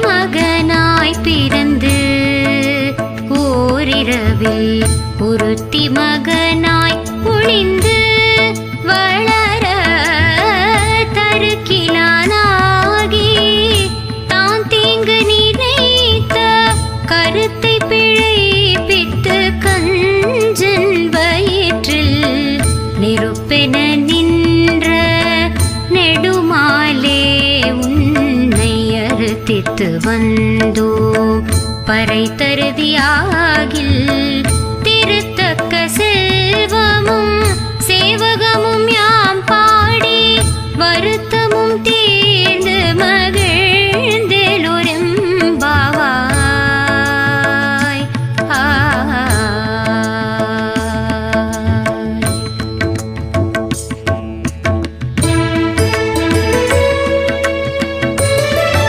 மகனாய் பிறந்து ஓரிரவில் ஒருத்தி மகனாய் ஒளிந்து வளர தருக்கிலானாகி தான் தீங்கு நினைத்த கருத்தை பிழைப்பித்து கஞ்சன் வயிற்றில் நெருப்பென நின்ற ಮೆಟ್ಟಿತ್ತು ಬಂದು பறை தருதியாகில் திருத்தக்க செல்வமும் சேவகமும் யாம் பாடி வரு